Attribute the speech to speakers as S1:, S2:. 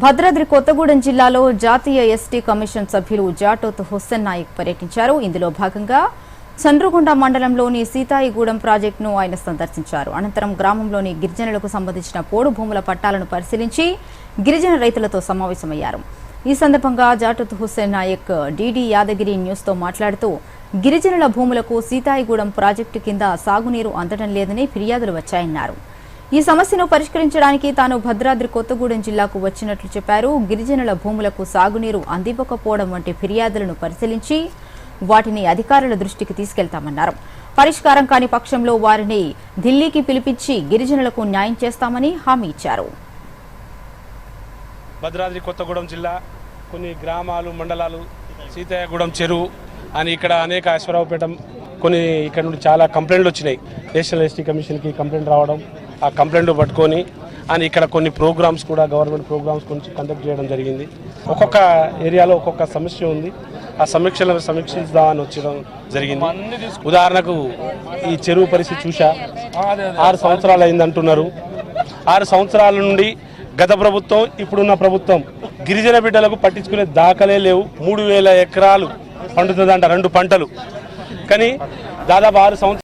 S1: భద్రాద్రి కొత్తగూడెం జిల్లాలో జాతీయ ST commission సభ్యులు జాటోత్ హుస్సేన్ నాయక్ పర్యటించారు. ఇందులో భాగంగా చంద్రగొండ మండలంలోని సీతాయిగూడెం ప్రాజెక్టును ఆయన సందర్శించారు. అనంతరం గ్రామంలోని గిరిజనులకు సంబంధించిన పోడు భూముల పట్టాలను పరిశీలించి గిరిజన రైతులతో సమావేశమయ్యారు. ఈ సందర్భంగా జాటోత్ హుస్సేన్ నాయక్ డీడీ యాదగిరి న్యూస్తో మాట్లాడుతూ గిరిజనుల భూములకు సీతాయిగూడెం ప్రాజెక్టు కింద సాగునీరు అందడం లేదని ఫిర్యాదులు వచ్చాయన్నారు. ఈ సమస్యను పరిష్కరించడానికి తాను భద్రాద్రి కొత్తగూడెం జిల్లాకు వచ్చినట్లు చెప్పారు. గిరిజనుల భూములకు సాగునీరు అందివ్వకపోవడం వంటి ఫిర్యాదులను పరిశీలించి వాటిని అధికారుల దృష్టికి తీసుకెళ్తామన్నారు. పరిష్కారం కాని పక్షంలో వారిని ఢిల్లీకి పిలిపించి గిరిజనులకు న్యాయం చేస్తామని హామీ ఇచ్చారు.
S2: భద్రాద్రి కొత్తగూడెం జిల్లా కొన్ని గ్రామాలు మండలాలు సీతయ్యగూడెం చెరువు అని ఇక్కడ అనేక అశ్వరావుపేట కొన్ని ఇక్కడ నుండి చాలా కంప్లైంట్లు వచ్చినాయి. నేషనల్ ఎస్టీ కమిషన్కి కంప్లైంట్ రావడం ఆ కంప్లైంట్ పట్టుకొని అని ఇక్కడ కొన్ని ప్రోగ్రామ్స్ కూడా గవర్నమెంట్ ప్రోగ్రామ్స్ గురించి కండక్ట్ చేయడం జరిగింది. ఒక్కొక్క ఏరియాలో ఒక్కొక్క సమస్య ఉంది. ఆ సమీక్షలను సమీక్షిద్దామని వచ్చడం జరిగింది. ఉదాహరణకు ఈ చెరువు పరిస్థితి చూసా ఆరు సంవత్సరాలు అయింది అంటున్నారు. ఆరు సంవత్సరాల నుండి గత ప్రభుత్వం ఇప్పుడున్న ప్రభుత్వం గిరిజన బిడ్డలకు పట్టించుకునే దాఖలే లేవు. మూడు వేల ఎకరాలు పండుతుందంట రెండు పంటలు. కానీ దాదాపు ఆరు సంవత్సరాలు